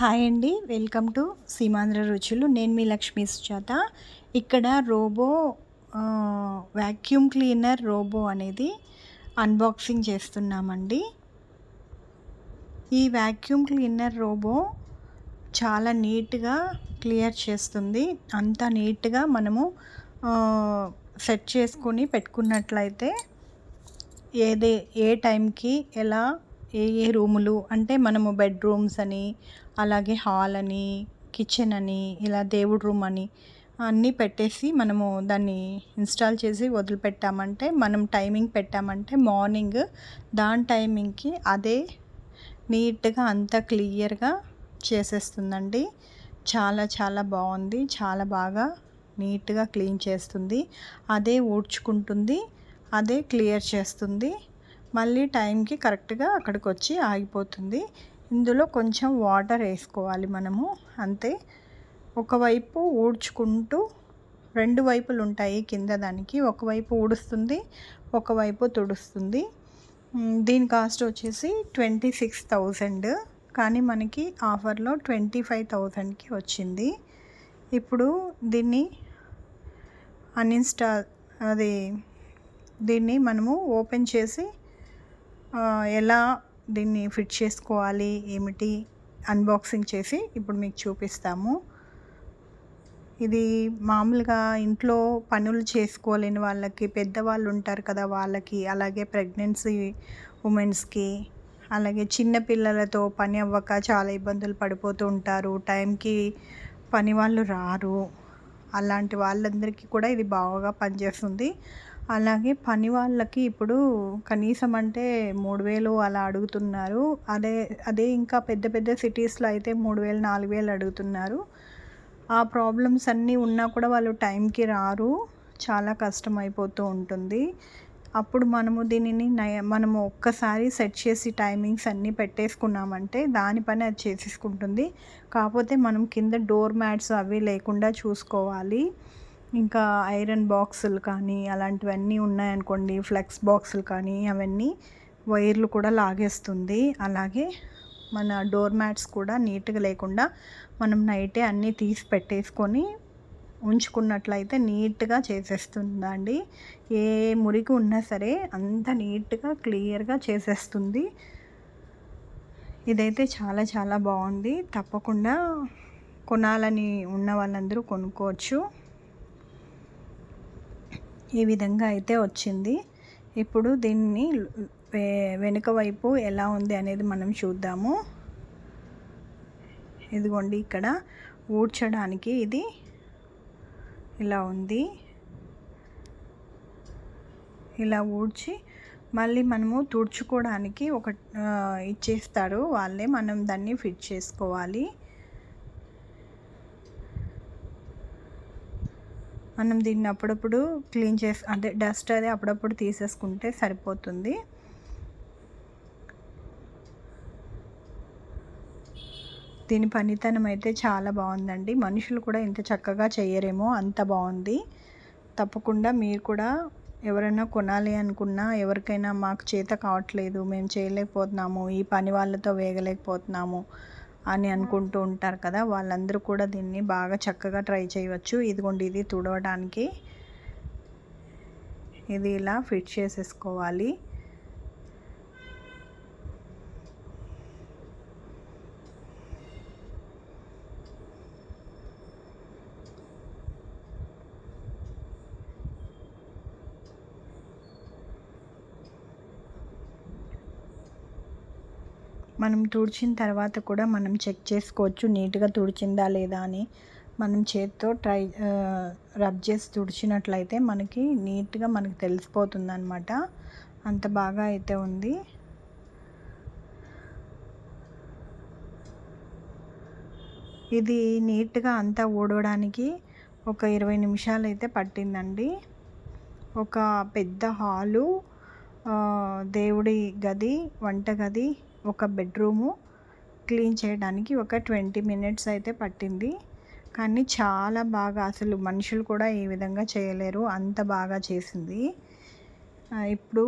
Hi అండి. Welcome to Seemandhra రుచులు. నేను మీ లక్ష్మీ సుజాత. ఇక్కడ రోబో వ్యాక్యూమ్ క్లీనర్ రోబో అనేది అన్బాక్సింగ్ చేస్తున్నామండి. ఈ వ్యాక్యూమ్ క్లీనర్ రోబో చాలా నీట్గా క్లియర్ చేస్తుంది. అంత నీట్గా మనము సెట్ చేసుకొని పెట్టుకున్నట్లయితే ఏదే ఏ టైంకి ఎలా ఏ ఏ రూములు? అంటే మనము బెడ్రూమ్స్ అని అలాగే హాల్ అని కిచెన్ అని ఇలా దేవుడు రూమ్ అని అన్నీ పెట్టేసి మనము దాన్ని ఇన్స్టాల్ చేసి వదిలిపెట్టామంటే మనం టైమింగ్ పెట్టామంటే మార్నింగ్ దాని టైమింగ్కి అదే నీట్గా అంత క్లియర్గా చేసేస్తుందండి. చాలా చాలా బాగుంది. చాలా బాగా నీట్గా క్లీన్ చేస్తుంది. అదే ఊడ్చుకుంటుంది. అదే క్లియర్ చేస్తుంది. మళ్ళీ టైంకి కరెక్ట్గా అక్కడికి వచ్చి ఆగిపోతుంది. ఇందులో కొంచెం వాటర్ వేసుకోవాలి మనము అంతే. ఒకవైపు ఊడ్చుకుంటూ రెండు వైపులు ఉంటాయి కింద దానికి. ఒకవైపు ఊడుస్తుంది ఒకవైపు తుడుస్తుంది. దీని కాస్ట్ వచ్చేసి ట్వంటీ సిక్స్ థౌజండ్. కానీ మనకి ఆఫర్లో ట్వంటీ ఫైవ్ థౌజండ్కి వచ్చింది. ఇప్పుడు దీన్ని అన్ఇన్స్టా అది దీన్ని మనము ఓపెన్ చేసి ఎలా దీన్ని ఫిట్ చేసుకోవాలి ఏమిటి అన్బాక్సింగ్ చేసి ఇప్పుడు మీకు చూపిస్తాము. ఇది మామూలుగా ఇంట్లో పనులు చేసుకోలేని వాళ్ళకి పెద్దవాళ్ళు ఉంటారు కదా వాళ్ళకి అలాగే ప్రెగ్నెన్సీ ఉమెన్స్కి అలాగే చిన్న పిల్లలతో పని అవ్వక చాలా ఇబ్బందులు పడిపోతూ ఉంటారు. టైంకి పని వాళ్ళు రారు. అలాంటి వాళ్ళందరికీ కూడా ఇది బాగా పనిచేస్తుంది. అలాగే పని వాళ్ళకి ఇప్పుడు కనీసం అంటే మూడు వేలు అలా అడుగుతున్నారు. అదే అదే ఇంకా పెద్ద పెద్ద సిటీస్లో అయితే మూడు వేలు నాలుగు వేలు అడుగుతున్నారు. ఆ ప్రాబ్లమ్స్ అన్నీ ఉన్నా కూడా వాళ్ళు టైంకి రారు. చాలా కష్టం అయిపోతూ ఉంటుంది. అప్పుడు మనము దీనిని నయ మనము ఒక్కసారి సెట్ చేసి టైమింగ్స్ అన్నీ పెట్టేసుకున్నామంటే దాని పని అది చేసేసుకుంటుంది. కాకపోతే మనం కింద డోర్ మ్యాట్స్ అవి లేకుండా చూసుకోవాలి. ఇంకా ఐరన్ బాక్సులు కానీ అలాంటివన్నీ ఉన్నాయనుకోండి ఫ్లెక్స్ బాక్సులు కానీ అవన్నీ వైర్లు కూడా లాగేస్తుంది. అలాగే మన డోర్ మ్యాట్స్ కూడా నీట్గా లేకుండా మనం నైటే అన్నీ తీసి పెట్టేసుకొని ఉంచుకున్నట్లయితే నీట్గా చేసేస్తుందండి. ఏ మురికి ఉన్నా సరే అంత నీట్గా క్లియర్గా చేసేస్తుంది. ఇదైతే చాలా చాలా బాగుంది. తప్పకుండా కొనాలని ఉన్న వాళ్ళందరూ కొనుక్కోవచ్చు. ఈ విధంగా అయితే వచ్చింది. ఇప్పుడు దీన్ని వెనుక వైపు ఎలా ఉంది అనేది మనం చూద్దాము. ఇదిగోండి ఇక్కడ ఊడ్చడానికి ఇది ఇలా ఉంది. ఇలా ఊడ్చి మళ్ళీ మనము తుడుచుకోవడానికి ఒక ఇచ్చేస్తారు. వాళ్ళే మనం దాన్ని ఫిట్ చేసుకోవాలి. మనం దీన్ని అప్పుడప్పుడు క్లీన్ చేసి అంటే డస్ట్ అది అప్పుడప్పుడు తీసేసుకుంటే సరిపోతుంది. దీని పనితనం అయితే చాలా బాగుందండి. మనుషులు కూడా ఇంత చక్కగా చేయరేమో అంత బాగుంది. తప్పకుండా మీరు కూడా ఎవరైనా కొనాలి అనుకున్నా ఎవరికైనా మాకు చేత కావట్లేదు మేము చేయలేకపోతున్నాము ఈ పని వాళ్ళతో వేగలేకపోతున్నాము అని అనుకుంటూ ఉంటారు కదా వాళ్ళందరూ కూడా దీన్ని బాగా చక్కగా ట్రై చేయవచ్చు. ఇదిగోండి ఇది తుడవడానికి ఇది ఇలా ఫిట్ చేసేసుకోవాలి. మనం తుడిచిన తర్వాత కూడా మనం చెక్ చేసుకోవచ్చు నీట్గా తుడిచిందా లేదా అని. మనం చేత్తో ట్రై రబ్ చేసి తుడిచినట్లయితే మనకి నీట్గా మనకి తెలిసిపోతుంది అనమాట అంత బాగా అయితే ఉంది. ఇది నీట్గా అంతా ఊడవడానికి ఒక ఇరవై నిమిషాలు అయితే పట్టిందండి. ఒక పెద్ద హాలు దేవుడి గది వంటగది ఒక బెడ్రూము క్లీన్ చేయడానికి ఒక ట్వంటీ మినిట్స్ అయితే పట్టింది. కానీ చాలా బాగా అసలు మనుషులు కూడా ఏ విధంగా చేయలేరు. అంత బాగా చేసింది. ఇప్పుడు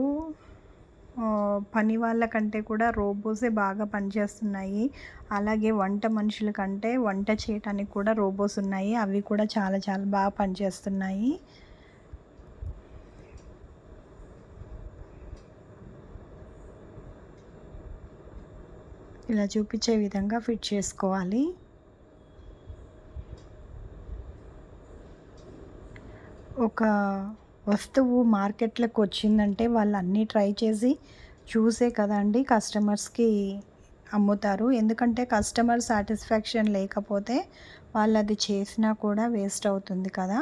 పని వాళ్ళ కంటే కూడా రోబోసే బాగా పనిచేస్తున్నాయి. అలాగే వంట మనుషుల కంటే వంట చేయటానికి కూడా రోబోస్ ఉన్నాయి. అవి కూడా చాలా చాలా బాగా పనిచేస్తున్నాయి. ఇలా చూపించే విధంగా ఫిట్ చేసుకోవాలి. ఒక వస్తువు మార్కెట్లోకి వచ్చిందంటే వాళ్ళు అన్నీ ట్రై చేసి చూసే కదండి కస్టమర్స్కి అమ్ముతారు. ఎందుకంటే కస్టమర్ సాటిస్ఫాక్షన్ లేకపోతే వాళ్ళు అది చేసినా కూడా వేస్ట్ అవుతుంది కదా.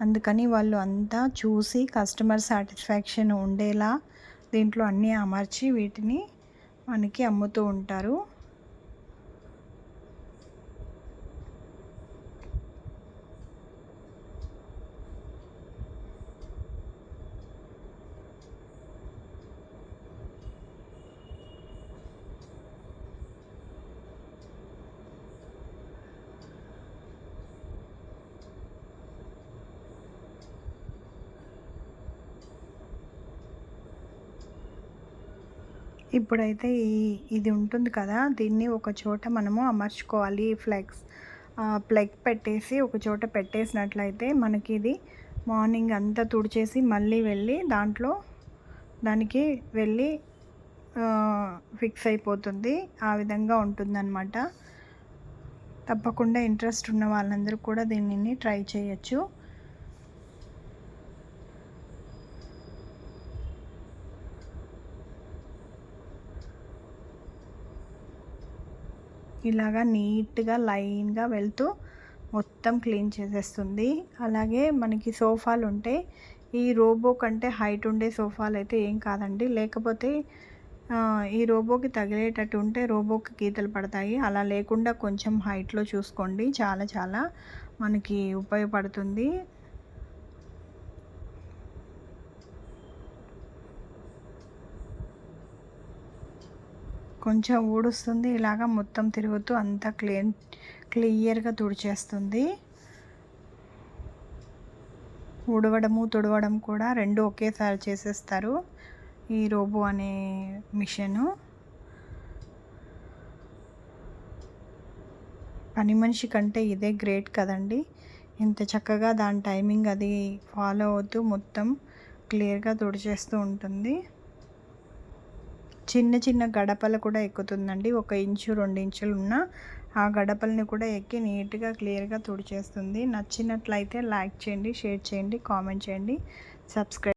అందుకని వాళ్ళు అంతా చూసి కస్టమర్ సాటిస్ఫాక్షన్ ఉండేలా దీంట్లో అన్నీ అమర్చి వీటిని మనకి అమ్ముతూ ఉంటారు. ఇప్పుడైతే ఈ ఇది ఉంటుంది కదా దీన్ని ఒక చోట మనము అమర్చుకోవాలి. ఫ్లెక్స్ ప్లగ్ పెట్టేసి ఒక చోట పెట్టేసినట్లయితే మనకి ఇది మార్నింగ్ అంతా తుడిచేసి మళ్ళీ వెళ్ళి దాంట్లో దానికి వెళ్ళి ఫిక్స్ అయిపోతుంది. ఆ విధంగా ఉంటుందన్నమాట. తప్పకుండా ఇంట్రెస్ట్ ఉన్న వాళ్ళందరూ కూడా దీనిని ట్రై చేయొచ్చు. ఇలాగా నీట్గా లైన్గా వెళ్తూ మొత్తం క్లీన్ చేసేస్తుంది. అలాగే మనకి సోఫాలు ఉంటే ఈ రోబో కంటే హైట్ ఉండే సోఫాలు అయితే ఏం కాదండి. లేకపోతే ఈ రోబోకి తగిలేటట్టు ఉంటే రోబోకి గీతలు పడతాయి. అలా లేకుండా కొంచెం హైట్లో చూసుకోండి. చాలా చాలా మనకి ఉపయోగపడుతుంది. కొంచెం ఊడుస్తుంది. ఇలాగ మొత్తం తిరుగుతూ అంతా క్లీన్ క్లియర్గా తుడిచేస్తుంది. ఊడవడము తుడవడం కూడా రెండు ఒకేసారి చేసేస్తారు. ఈ రోబో అనే మిషను. పని మనిషి కంటే ఇదే గ్రేట్ కదండి. ఇంత చక్కగా దాని టైమింగ్ అది ఫాలో అవుతూ మొత్తం క్లియర్గా తుడిచేస్తూ ఉంటుంది. చిన్న చిన్న గడపలు కూడా ఎక్కుతుందండి. ఒక ఇంచు రెండు ఇంచులు ఉన్న ఆ గడపల్ని కూడా ఎక్కి నీట్గా క్లియర్గా తుడిచేస్తుంది. నచ్చినట్లయితే లైక్ చేయండి షేర్ చేయండి కామెంట్ చేయండి. సబ్స్క్రైబ్